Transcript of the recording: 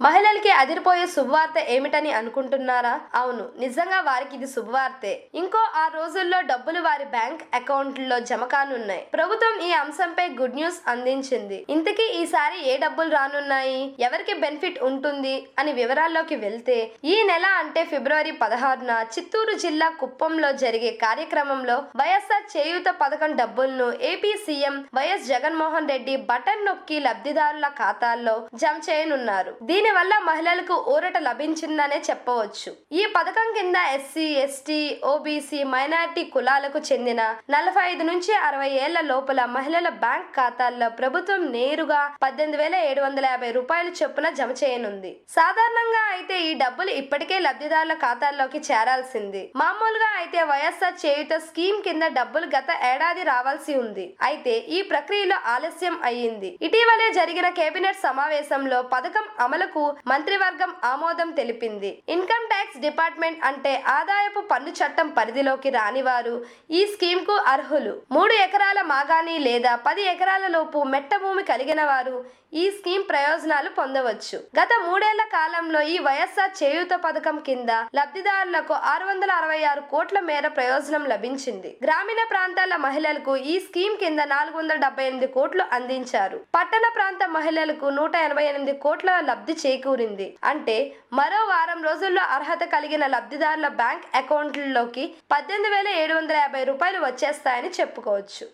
మహిళలకి అదిరిపోయే శుభవార్త ఏమిటని అనుకుంటున్నారా? అవును నిజంగా వారికి ఇది శుభవార్తే. ఇంకో ఆ రోజుల్లో డబ్బులు వారి బ్యాంక్ అకౌంట్లలో జమ కానున్నాయి. ప్రభుత్వం ఈ అంశంపై గుడ్ న్యూస్ అందించింది. ఇంతకీ ఈసారి ఏ డబ్బులు రానున్నాయి? ఎవరికి బెనిఫిట్ ఉంటుంది? అని వివరాల్లోకి వెళ్తే ఈ నెల అంటే ఫిబ్రవరి పదహారున చిత్తూరు జిల్లా కుప్పంలో జరిగే కార్యక్రమంలో వైఎస్ఆర్ చేయూత పథకం డబ్బులను AP CM YS Jaganmohan Reddy button నొక్కి లబ్ధిదారుల ఖాతాల్లో జమ చేయనున్నారు. దీనివల్ల మహిళలకు ఊరట లభించిందనే చెప్పవచ్చు. ఈ పథకం కింద ఎస్సీ ఎస్టీ ఓబీసీ మైనారిటీ కులాలకు చెందిన నలభై ఐదు నుంచి అరవై ఏళ్ళ లోపల మహిళల బ్యాంక్ ఖాతాల్లో ప్రభుత్వం నేరుగా పద్దెనిమిది వేల ఏడు వందల యాభై రూపాయల చొప్పున జమ చేయనుంది. సాధారణంగా అయితే ఈ డబ్బులు ఇప్పటికే లబ్ధిదారుల ఖాతాల్లోకి చేరాల్సింది. మామూలుగా అయితే వైఎస్ఆర్ చేయుత స్కీమ్ కింద డబ్బులు గత ఏడాది రావాల్సి ఉంది. అయితే ఈ ప్రక్రియలో ఆలస్యం అయ్యింది. ఇటీవలే జరిగిన కేబినెట్ సమావేశంలో పథకం అమలు మేరకు మంత్రివర్గం ఆమోదం తెలిపింది. ఇన్కమ్ ట్యాక్స్ డిపార్ట్మెంట్ అంటే ఆదాయపు పన్ను చట్టం పరిధిలోకి రానివారు ఈ స్కీమ్కు అర్హులు. మూడు ఎకరాల మాగాణి లేదా పది ఎకరాల లోపు మెట్ట భూమి కలిగిన వారు ఈ స్కీమ్ ప్రయోజనాలు పొందవచ్చు. గత మూడేళ్ళ కాలంలో ఈ వైఎస్ఆర్ చేయూత పథకం కింద లబ్ధిదారులకు ఆరు వందల అరవై ఆరు కోట్ల మేర ప్రయోజనం లభించింది. గ్రామీణ ప్రాంతాల మహిళలకు ఈ స్కీమ్ కింద నాలుగు వందల డెబ్బై ఎనిమిది కోట్లు అందించారు. పట్టణ ప్రాంత మహిళలకు నూట ఎనభై ఎనిమిది కోట్ల లబ్ధి చేకూరింది. అంటే మరో వారం రోజుల్లో అర్హత కలిగిన లబ్ధిదారుల బ్యాంక్ అకౌంట్లలోకి పద్దెనిమిది వేల ఏడు వందల యాభై రూపాయలు వచ్చేస్తాయని చెప్పుకోవచ్చు.